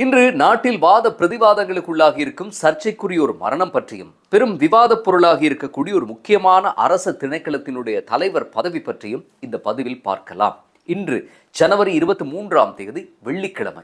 இன்று நாட்டில் வாத பிரதிவாதங்களுக்குள்ளாக இருக்கும் சர்ச்சைக்குரிய ஒரு மரணம் பற்றியும் பெரும் விவாதப் பொருளாக இருக்கக்கூடிய ஒரு முக்கியமான அரச திணைக்களத்தினுடைய தலைவர் பதவி பற்றியும் இந்த பதிவில் பார்க்கலாம். இன்று ஜனவரி இருபத்தி மூன்றாம் தேதி வெள்ளிக்கிழமை.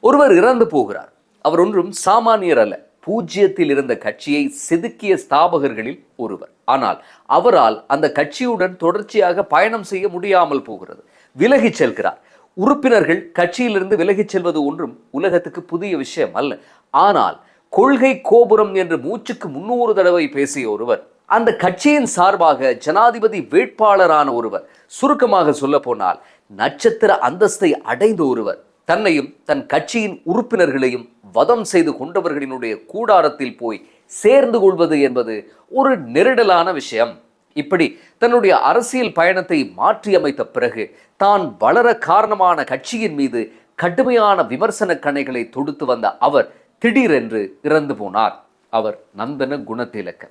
ஒருவர் இறந்து போகிறார். அவர் ஒன்றும் சாமானியர் அல்ல. பூஜ்ஜியத்தில் இருந்த கட்சியை செதுக்கிய ஸ்தாபகர்களில் ஒருவர். ஆனால் அவரால் அந்த கட்சியுடன் தொடர்ச்சியாக பயணம் செய்ய முடியாமல் போகிறது. விலகிச் செல்கிறார். உறுப்பினர்கள் கட்சியிலிருந்து விலகிச் செல்வது ஒன்றும் உலகத்துக்கு புதிய விஷயம் அல்ல. ஆனால் கொள்கை கோபுரம் என்று மூச்சுக்கு முன்னூறு தடவை பேசிய ஒருவர் அந்த கட்சியின் சார்பாக ஜனாதிபதி வேட்பாளரான ஒருவர் சுருக்கமாக சொல்ல போனால் நட்சத்திர அந்தஸ்தை அடைந்த ஒருவர் தன்னையும் தன் கட்சியின் உறுப்பினர்களையும் வதம் செய்து கொண்டவர்களினுடைய கூடாரத்தில் போய் சேர்ந்து கொள்வது என்பது ஒரு நெருடலான விஷயம். இப்படி தன்னுடைய அரசியல் பயணத்தை மாற்றியமைத்த பிறகு தான் வளர காரணமான கட்சியின் மீது கடுமையான விமர்சன கணைகளை தொடுத்து வந்த அவர் திடீரென்று இறந்து போனார். அவர் நந்தன குணத்திலக்க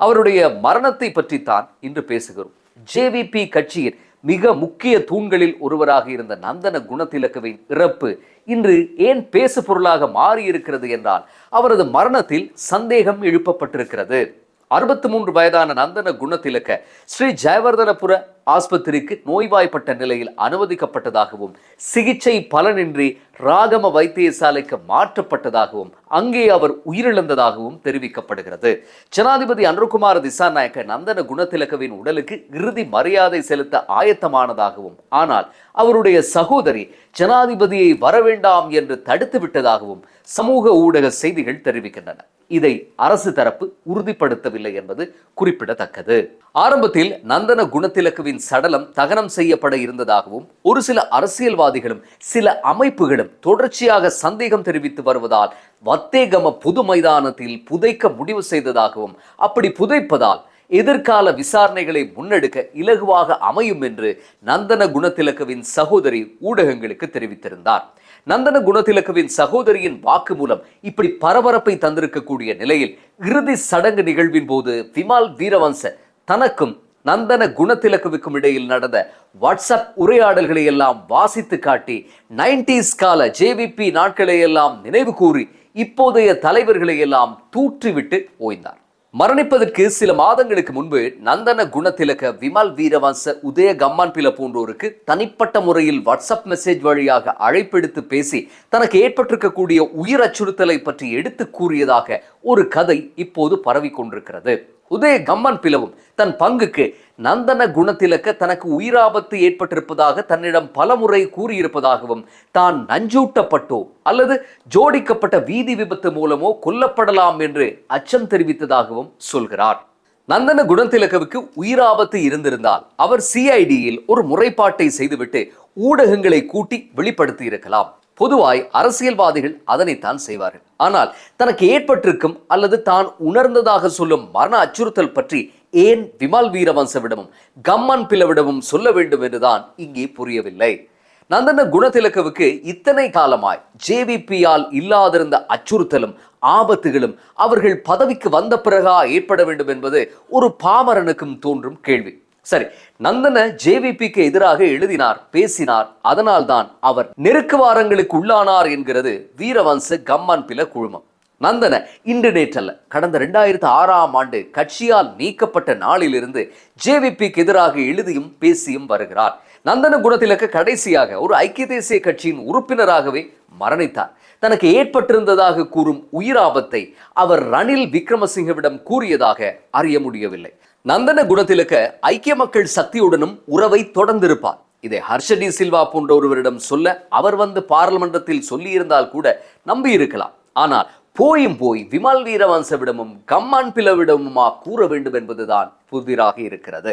அவருடைய மரணத்தை பற்றித்தான் இன்று பேசுகிறோம். ஜேவிபி கட்சியின் மிக முக்கிய தூண்களில் ஒருவராக இருந்த நந்தன குணத்திலக்கவின் இறப்பு இன்று ஏன் பேசு பொருளாக மாறியிருக்கிறது என்றால் அவரது மரணத்தில் சந்தேகம் எழுப்பப்பட்டிருக்கிறது. அறுபத்தி மூன்று வயதான நந்தன குணத்திலக்க ஸ்ரீ ஜெயவர்தனபுர ஆஸ்பத்திரிக்கு நோய்வாய்ப்பட்ட நிலையில் அனுமதிக்கப்பட்டதாகவும் சிகிச்சை பலனின்றி ராகம வைத்தியசாலைக்கு மாற்றப்பட்டதாகவும் அங்கே அவர் உயிரிழந்ததாகவும் தெரிவிக்கப்படுகிறது. ஜனாதிபதி அனுகுமார திசாநாயக்க நந்தன குணத்திலக்கவின் உடலுக்கு இறுதி மரியாதை செலுத்த ஆயத்தமானதாகவும் ஆனால் அவருடைய சகோதரி ஜனாதிபதியை வரவேண்டாம் என்று தடுத்து விட்டதாகவும் சமூக ஊடக செய்திகள் தெரிவிக்கின்றன. இதை அரசு தரப்பு உறுதிப்படுத்தவில்லை என்பது குறிப்பிடத்தக்கது. ஆரம்பத்தில் நந்தன குணத்திலக்குவின் சடலம் தகனம் செய்யப்பட இருந்ததாகவும் ஒரு சில அரசியல்வாதிகளும் சில அமைப்புகளும் தொடர்ச்சியாக சந்தேகம் தெரிவித்து வருவதால் வத்தேகம புது மைதானத்தில் புதைக்க முடிவு செய்ததாகவும் அப்படி புதைப்பதால் எதிர்கால விசாரணைகளை முன்னெடுக்க இலகுவாக அமையும் என்று நந்தன குணத்திலக்கவின் சகோதரி ஊடகங்களுக்கு தெரிவித்திருந்தார். நந்தன குணத்திலக்கவின் சகோதரியின் வாக்கு மூலம் இப்படி பரபரப்பை தந்திருக்கக்கூடிய நிலையில் இறுதி சடங்கு நிகழ்வின் போது விமால் வீரவன்ச தனக்கும் நந்தன குணத்திலக்குவுக்கும் இடையில் நடந்த வாட்ஸ்அப் உரையாடல்களை எல்லாம் வாசித்து காட்டி நைன்டிஸ் கால ஜேவிபி நாட்களை எல்லாம் நினைவு கூறி இப்போதைய தலைவர்களை எல்லாம் தூற்றிவிட்டு ஓய்ந்தார். மரணிப்பதற்கு சில மாதங்களுக்கு முன்பு நந்தன குணத்திலக விமல் வீரவாச உதய கம்மான் பில போன்றோருக்கு தனிப்பட்ட முறையில் வாட்ஸ்அப் மெசேஜ் வழியாக அழைப்பெடுத்து பேசி தனக்கு ஏற்பட்டிருக்கக்கூடிய உயிர் அச்சுறுத்தலை பற்றி எடுத்து கூறியதாக ஒரு கதை இப்போது பரவி கொண்டிருக்கிறது உதய கம்மன் பிளவும் தன் பங்குக்கு நந்தன குணத்திலக்க தனக்கு உயிராபத்து ஏற்பட்டிருப்பதாக தன்னிடம் பலமுறை கூறியிருப்பதாகவும் தான் நஞ்சூட்டப்பட்டோ அல்லது ஜோடிக்கப்பட்ட வீதி விபத்து மூலமோ கொல்லப்படலாம் என்று அச்சம் தெரிவித்ததாகவும் சொல்கிறார். நந்தன குணத்திலக்கவுக்கு உயிராபத்து இருந்திருந்தால் அவர் சிஐடியில் ஒரு முறைப்பாட்டை செய்துவிட்டு ஊடகங்களை கூட்டி வெளிப்படுத்தி இருக்கலாம் பொதுவாய் அரசியல்வாதிகள் அதனைத்தான் செய்வார்கள். ஆனால் தனக்கு ஏற்பட்டிருக்கும் அல்லது தான் உணர்ந்ததாக சொல்லும் மரண அச்சுறுத்தல் பற்றி ஏன் விமல் வீரவன்சவிடமும் கம்மன் பிளவிடமும் சொல்ல வேண்டும் என்றுதான் இங்கே புரியவில்லை. நந்தன குணத்திலக்கவுக்கு இத்தனை காலமாய் ஜேவிபியால் இல்லாதிருந்த அச்சுறுத்தலும் ஆபத்துகளும் அவர்கள் பதவிக்கு வந்த பிறகா ஏற்பட வேண்டும் என்பது ஒரு பாமரனுக்கும் தோன்றும் கேள்வி. சரி நந்தன ஜேவிபிக்கு எதிராக எழுதினார் பேசினார் அதனால்தான் அவர் நெருக்கு வாரங்களுக்கு உள்ளானார் என்கிறது வீரவன்ச கம்மன் பில குழுமம். நந்தன இன்று நேற்றல்ல கடந்த ரெண்டாயிரத்து ஆறாம் ஆண்டு கட்சியால் நீக்கப்பட்ட நாளிலிருந்து ஜேவிபிக்கு எதிராக எழுதியும் பேசியும் வருகிறார். நந்தன குணத்திலக்க கடைசியாக ஒரு ஐக்கிய தேசிய கட்சியின் உறுப்பினராகவே மரணித்தார். தனக்கு ஏற்பட்டிருந்ததாக கூறும் உயிராபத்தை அவர் ரணில் விக்ரமசிங்கவிடம் கூறியதாக அறிய முடியவில்லை. நந்தன குணத்திலக்க ஐக்கிய மக்கள் சக்தியுடனும் உறவை தொடர்ந்திருப்பார். இதை ஹர்ஷடி சில்வா போன்ற ஒருவரிடம் சொல்ல அவர் வந்து பாராளுமன்றத்தில் சொல்லியிருந்தால் கூட நம்பி இருக்கலாம் ஆனால் போயும் போய் விமல் வீரவன்சவிடமும் கம்மான் பிளவிடமுமா கூற வேண்டும் என்பதுதான் புதிராக இருக்கிறது.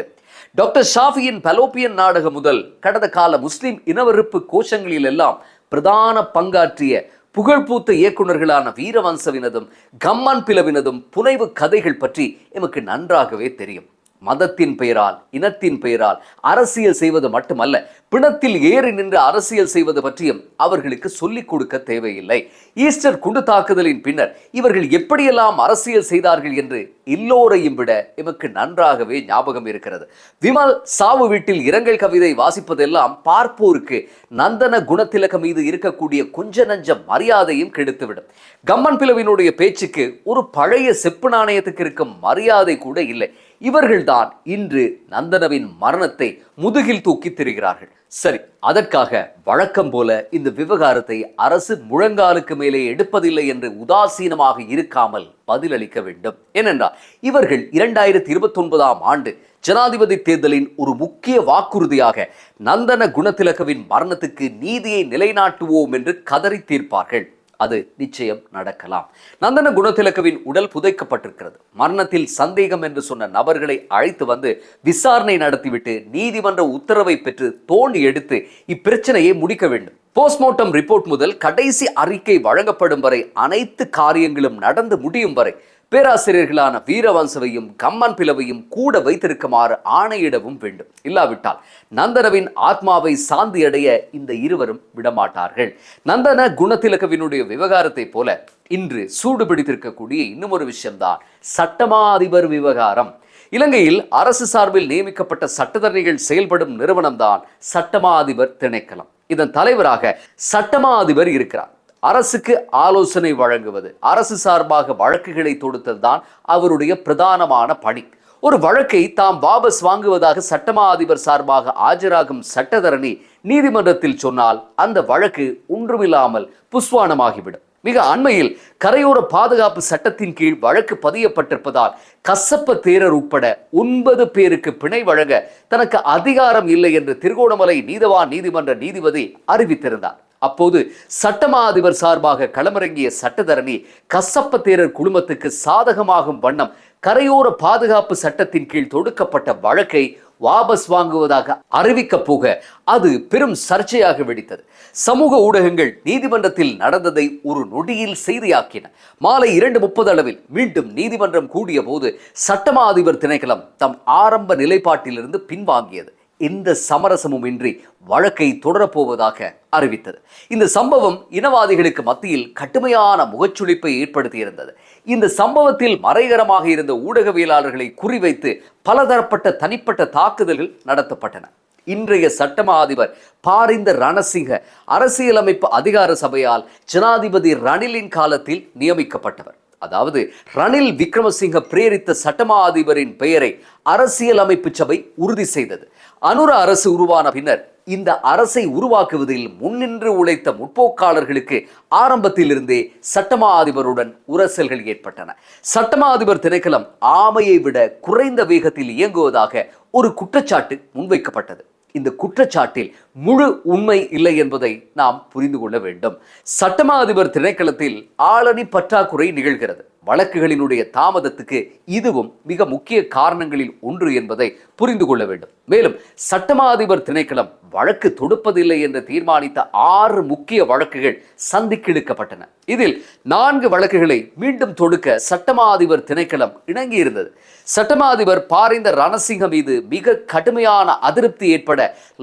டாக்டர் ஷாஃபியின் பலோப்பியன் நாடகம் முதல் கடந்த கால முஸ்லிம் இனவெறுப்பு கோஷங்களில் எல்லாம் பிரதான பங்காற்றிய புகழ்பூத்த இயக்குனர்களான வீரவன்சவினதும் கம்மான் பிளவினதும் புனைவு கதைகள் பற்றி எமக்கு நன்றாகவே தெரியும். மதத்தின் பெயரால் இனத்தின் பெயரால் அரசியல் செய்வது மட்டுமல்ல பிணத்தில் ஏறி நின்று அரசியல் செய்வது பற்றியும் அவர்களுக்கு சொல்லிக் கொடுக்க தேவையில்லை. ஈஸ்டர் குண்டு தாக்குதலின் பின்னர் இவர்கள் எப்படியெல்லாம் அரசியல் செய்தார்கள் என்று எல்லோரையும் விட எமக்கு நன்றாகவே ஞாபகம் இருக்கிறது. விமல் சாவு வீட்டில் இரங்கல் கவிதை வாசிப்பதெல்லாம் பார்ப்போருக்கு நந்தன குணத்திலக மீது இருக்கக்கூடிய கொஞ்ச நஞ்ச மரியாதையும் கெடுத்துவிடும். கம்மன் பிளவினுடைய பேச்சுக்கு ஒரு பழைய செப்பு நாணயத்துக்கு இருக்கும் மரியாதை கூட இல்லை. இவர்கள்தான் இன்று நந்தனவின் மரணத்தை முதுகில் தூக்கி திரிகிறார்கள். சரி அதற்காக வழக்கம் போல இந்த விவகாரத்தை அரசு முழங்காலுக்கு மேலே எடுப்பதில்லை என்று உதாசீனமாக இருக்காமல் பதிலளிக்க வேண்டும். ஏனென்றால் இவர்கள் இரண்டாயிரத்தி இருபத்தி ஒன்பதாம் ஆண்டு ஜனாதிபதி தேர்தலின் ஒரு முக்கிய வாக்குறுதியாக நந்தன குணத்திலகவின் மரணத்துக்கு நீதியை நிலைநாட்டுவோம் என்று கதறி தீர்ப்பார்கள். அது நிச்சயம் நடக்கலாம். நந்தன குணத்திலக்கவின் உடல் புதைக்கப்பட்டிருக்கிறது. மரணத்தில் சந்தேகம் என்று சொன்ன நபர்களை அழைத்து வந்து விசாரணை நடத்திவிட்டு நீதிமன்ற உத்தரவை பெற்று தோண்டி எடுத்து இப்பிரச்சனையை முடிக்க வேண்டும். போஸ்ட்மார்ட்டம் ரிப்போர்ட் முதல் கடைசி அறிக்கை வழங்கப்படும் வரை அனைத்து காரியங்களும் நடந்து முடியும் வரை பேராசிரியர்களான வீரவன்சவையும் கம்மன் பிளவையும் கூட வைத்திருக்குமாறு ஆணையிடவும் வேண்டும். இல்லாவிட்டால் நந்தனவின் ஆத்மாவை சாந்தி அடைய இந்த இருவரும் விடமாட்டார்கள். நந்தன குணத்திலகவினுடைய விவகாரத்தை போல இன்று சூடு பிடித்திருக்கக்கூடிய இன்னும் ஒரு விஷயம்தான் சட்டமா அதிபர் விவகாரம். இலங்கையில் அரசு சார்பில் நியமிக்கப்பட்ட சட்டத்தரணிகள் செயல்படும் நிறுவனம்தான் சட்டமா அதிபர் திணைக்களம். இதன் தலைவராக சட்டமா அதிபர் இருக்கிறார். அரசுக்கு ஆலோசனை வழங்குவது அரசு சார்பாக வழக்குகளை தொடுத்தது தான் அவருடைய பிரதானமான பணி. ஒரு வழக்கை தாம் வாபஸ் வாங்குவதாக சட்டமா அதிபர் சார்பாக ஆஜராகும் சட்டத்தரணி நீதிமன்றத்தில் சொன்னால் அந்த வழக்கு ஒன்றுமில்லாமல் புஸ்வானமாகிவிடும். மிக அண்மையில் கரையோர பாதுகாப்பு சட்டத்தின் கீழ் வழக்கு பதியப்பட்டிருப்பதால் கசப்ப தேரர் உட்பட ஒன்பது பேருக்கு பிணை வழங்க தனக்கு அதிகாரம் இல்லை என்று திருகோணமலை நீதவான் நீதிமன்ற நீதிபதி அறிவித்திருந்தார். அப்போது சட்டமா அதிபர் சார்பாக களமிறங்கிய சட்டத்தரணி கசப்ப தேரர் குழுமத்துக்கு சாதகமாகும் வண்ணம் கரையோர பாதுகாப்பு சட்டத்தின் கீழ் தொடுக்கப்பட்ட வழக்கை வாபஸ் வாங்குவதாக அறிவிக்க போக அது பெரும் சர்ச்சையாக வெடித்தது. சமூக ஊடகங்கள் நீதிமன்றத்தில் நடந்ததை ஒரு நொடியில் செய்தியாக்கின. மாலை இரண்டு முப்பது அளவில் மீண்டும் நீதிமன்றம் கூடிய போது சட்டமா அதிபர் திணைக்களம் தம் ஆரம்ப நிலைப்பாட்டிலிருந்து பின்வாங்கியது. எந்த சமரசமும் இன்றி வழக்கை தொடரப்போவதாக அறிவித்தது. இந்த சம்பவம் இனவாதிகளுக்கு மத்தியில் கடுமையான முகச்சுளிப்பை ஏற்படுத்தியிருந்தது. இந்த சம்பவத்தில் மறைகரமாக இருந்த ஊடகவியலாளர்களை குறிவைத்து பலதரப்பட்ட தனிப்பட்ட தாக்குதல்கள் நடத்தப்பட்டன. இன்றைய சட்டமா அதிபர் பாரிந்த ரணசிங்க அரசியலமைப்பு அதிகார சபையால் ஜனாதிபதி ரணிலின் காலத்தில் நியமிக்கப்பட்டவர். அதாவது ரணில் விக்ரமசிங்க பிரேரித்த சட்டமா அதிபரின் பெயரை அரசியலமைப்பு சபை உறுதி செய்தது. அனுர அரசு உருவான பின்னர் இந்த அரசை உருவாக்குவதில் முன்னின்று உழைத்த முற்போக்காளர்களுக்கு ஆரம்பத்திலிருந்தே சட்டமா அதிபருடன் உரசல்கள் ஏற்பட்டன. சட்டமா அதிபர் திணைக்களம் ஆமையை விட குறைந்த வேகத்தில் இயங்குவதாக ஒரு குற்றச்சாட்டு முன்வைக்கப்பட்டது. இந்த குற்றச்சாட்டில் முழு உண்மை இல்லை என்பதை நாம் புரிந்து கொள்ள வேண்டும். சட்டமா அதிபர் திணைக்களத்தில் ஆளணி பற்றாக்குறை நிகழ்கிறது. வழக்குகளினுடைய தாமதத்துக்கு இதுவும் மிக முக்கிய காரணங்களில் ஒன்று என்பதை புரிந்து கொள்ள வேண்டும். மேலும் சட்டமா அதிபர் திணைக்களம் வழக்கு தொடுப்பதில்லை என்று தீர்மானித்த ஆறு முக்கிய வழக்குகள் சந்திக்கிழுக்கப்பட்டன இதில் நான்கு வழக்குகளை மீண்டும் தொடுக்க சட்டமா அதிபர் திணைக்களம் இணங்கியிருந்தது. சட்டமா அதிபர் பாரிந்த ரணசிங்க மீது மிக கடுமையான அதிருப்தி ஏற்பட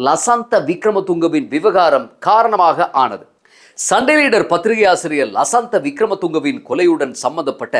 லசந்த விக்ரமதுங்கவின் விவகாரம் காரணமாக ஆனது. சண்டே லீடர் பத்திரிகை ஆசிரியர் லசந்த விக்ரமதுங்கவின் கொலையுடன் சம்பந்தப்பட்ட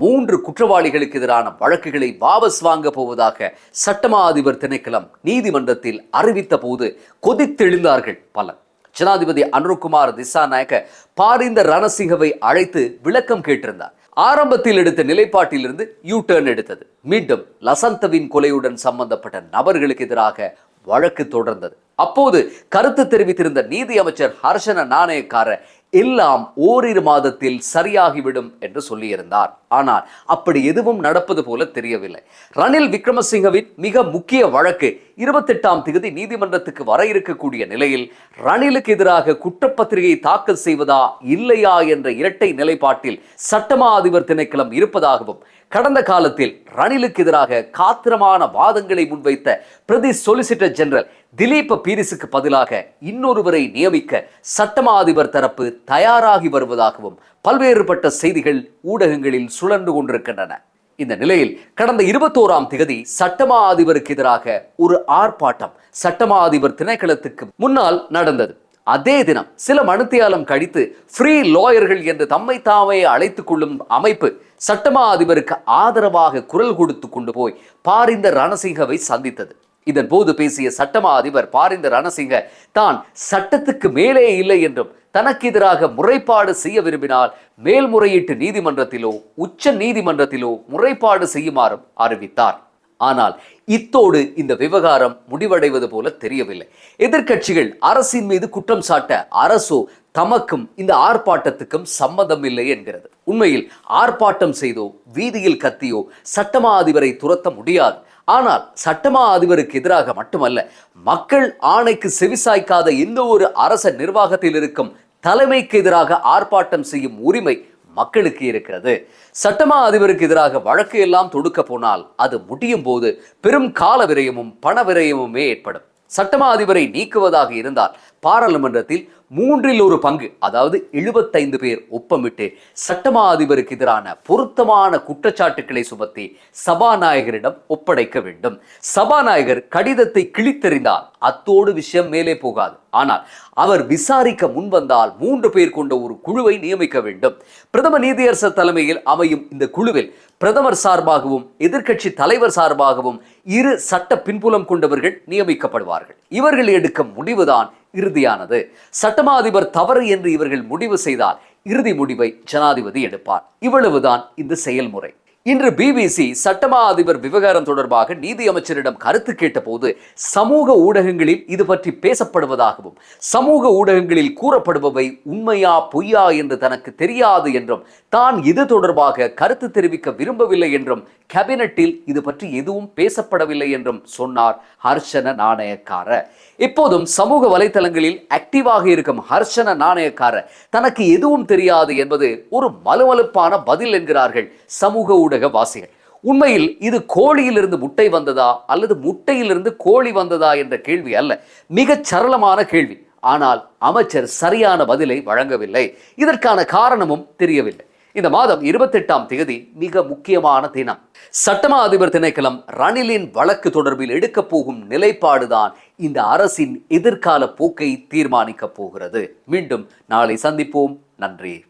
மூன்று குற்றவாளிகளுக்கு எதிரான வழக்குகளை வாபஸ் வாங்க போவதாக சட்டமா அதிபர் திணைக்களம் நீதிமன்றத்தில் அறிவித்த போது கொதித்தெழுந்தார்கள் பலர். ஜனாதிபதி அனுர்குமார் திசாநாயக்க பாரிந்த ரணசிங்கவை அழைத்து விளக்கம் கேட்டிருந்தார். ஆரம்பத்தில் எடுத்த நிலைப்பாட்டிலிருந்து யூ டேர்ன் எடுத்தது. மீண்டும் லசந்தவின் கொலையுடன் சம்பந்தப்பட்ட நபர்களுக்கு எதிராக வழக்கு தொடர்ந்தது. அப்போது கருத்து தெரிவித்திருந்த நீதி அமைச்சர் ஹர்ஷன நாணயக்கார எல்லாம் ஓரிரு மாதத்தில் சரியாகிவிடும் என்று சொல்லியிருந்தார். ஆனால் அப்படி எதுவும் நடப்பது போல தெரியவில்லை. ரணில் விக்ரமசிங்கவின் மிக முக்கிய வழக்கு இருபத்தெட்டாம் தேதி நீதிமன்றத்துக்கு வர இருக்கக்கூடிய நிலையில் ரணிலுக்கு எதிராக குற்றப்பத்திரிகை தாக்கல் செய்வதா இல்லையா என்ற இரட்டை நிலைப்பாட்டில் சட்டமா அதிபர் திணைக்களம் இருப்பதாகவும் கடந்த காலத்தில் ரணிலுக்கு எதிராக காத்திரமான வாதங்களை முன்வைத்த பிரதி சொலிசிட்டர் ஜெனரல் திலீப் பீரிஸுக்கு பதிலாக இன்னொருவரை நியமிக்க சட்டமா அதிபர் தரப்பு தயாராகி வருவதாகவும் பல்வேறுபட்ட செய்திகள் ஊடகங்களில் சுழன்று கொண்டிருக்கின்றன. இந்த நிலையில் கடந்த இருபத்தோராம் திகதி சட்டமா அதிபருக்கு எதிராக ஒரு ஆர்ப்பாட்டம் சட்டமா அதிபர் திணைக்களத்துக்கு முன்னால் நடந்தது. அதே தினம் சில மனுத்தியாலம் கழித்து ஃப்ரீ லாயர்கள் என்று தம்மை தாமே அழைத்துக் கொள்ளும் அமைப்பு சட்டமா அதிபருக்கு ஆதரவாக குரல் கொடுத்து கொண்டு போய் பாரிந்த ரணசிங்கவை சந்தித்தது. இதன் போது பேசிய சட்டமா அதிபர் பாரிந்த ரணசிங்க தான் சட்டத்துக்கு மேலே இல்லை என்றும் தனக்கு எதிராக முறைப்பாடு செய்ய விரும்பினால் மேல்முறையீட்டு நீதிமன்றத்திலோ உச்ச நீதிமன்றத்திலோ முறைப்பாடு செய்யுமாறும் அறிவித்தார். ஆனால் இத்தோடு இந்த விவகாரம் முடிவடைவது போல தெரியவில்லை. எதிர்க்கட்சிகள் அரசின் மீது குற்றம் சாட்ட அரசோ தமக்கும் இந்த ஆர்ப்பாட்டத்துக்கும் சம்மதம் இல்லை என்கிறது. உண்மையில் ஆர்ப்பாட்டம் செய்தோ வீதியில் கத்தியோ சட்டமா அதிபரை துரத்த முடியாது. ஆனால் சட்டமா அதிபருக்கு எதிராக மட்டுமல்ல மக்கள் ஆணைக்கு செவிசாய்க்காத எந்த ஒரு அரச நிர்வாகத்தில் இருக்கும் தலைமைக்கு எதிராக ஆர்ப்பாட்டம் செய்யும் உரிமை மக்களுக்கு இருக்கிறது. சட்டமா அதிபருக்கு எதிராக வழக்கு எல்லாம் தொடுக்க போனால் அது முடியும் போது பெரும் கால விரயமும் பண விரயமுமே ஏற்படும். சட்டமா அதிபரை நீக்குவதாக இருந்தால் பாராளுமன்றத்தில் மூன்றில் ஒரு பங்கு அதாவது எழுபத்தைந்து பேர் ஒப்பமிட்டு சட்டமா அதிபருக்கு எதிரான பொருத்தமான குற்றச்சாட்டுக்களை சுமத்தி சபாநாயகரிடம் ஒப்படைக்க வேண்டும். சபாநாயகர் கடிதத்தை கிழித்தெறிந்தால் அத்தோடு விஷயம் மேலே போகாது. ஆனால் அவர் விசாரிக்க முன்வந்தால் மூன்று பேர் கொண்ட ஒரு குழுவை நியமிக்க வேண்டும். பிரதம நீதியரசர் தலைமையில் அமையும் இந்த குழுவில் பிரதமர் சார்பாகவும் எதிர்க்கட்சி தலைவர் சார்பாகவும் இரு சட்ட பின்புலம் கொண்டவர்கள் நியமிக்கப்படுவார்கள். இவர்கள் எடுக்கும் முடிவுதான் இறுதியானது. சட்டமா அதிபர் தவறு என்று இவர்கள் முடிவு செய்தால் இறுதி முடிவை ஜனாதிபதி எடுப்பார். இவ்வளவுதான் இந்த செயல்முறை. இன்று பிபிசி சட்டமா அதிபர் விவகாரம் தொடர்பாக நீதி அமைச்சரிடம் கருத்து கேட்டபோது சமூக ஊடகங்களில் இது பற்றி பேசப்படுவதாகவும் சமூக ஊடகங்களில் கூறப்படுபவை உண்மையா பொய்யா என்று தனக்கு தெரியாது என்றும் தான் இது தொடர்பாக கருத்து தெரிவிக்க விரும்பவில்லை என்றும் கேபினட்டில் இது பற்றி எதுவும் பேசப்படவில்லை என்றும் சொன்னார் ஹர்ஷன நாணயக்கார. இப்போதும் சமூக வலைதளங்களில் ஆக்டிவாக இருக்கும் ஹர்ஷன நாணயக்கார தனக்கு எதுவும் தெரியாது என்பது ஒரு மலுமலுப்பான பதில் என்கிறார்கள் சமூக ஊடக வாசிகள். உண்மையில் இது கோழியிலிருந்து முட்டை வந்ததா அல்லது முட்டையிலிருந்து கோழி வந்ததா என்ற கேள்வி அல்ல. மிகச் சரளமான கேள்வி. ஆனால் அமைச்சர் சரியான பதிலை வழங்கவில்லை. இதற்கான காரணமும் தெரியவில்லை. இந்த மாதம் இருபத்தெட்டாம் தேதி மிக முக்கியமான தினம். சட்டமா அதிபர் திணைக்களம் ரணிலின் வழக்கு தொடர்பில் எடுக்கப் போகும் நிலைப்பாடுதான் இந்த அரசின் எதிர்கால போக்கை தீர்மானிக்கப் போகிறது. மீண்டும் நாளை சந்திப்போம். நன்றி.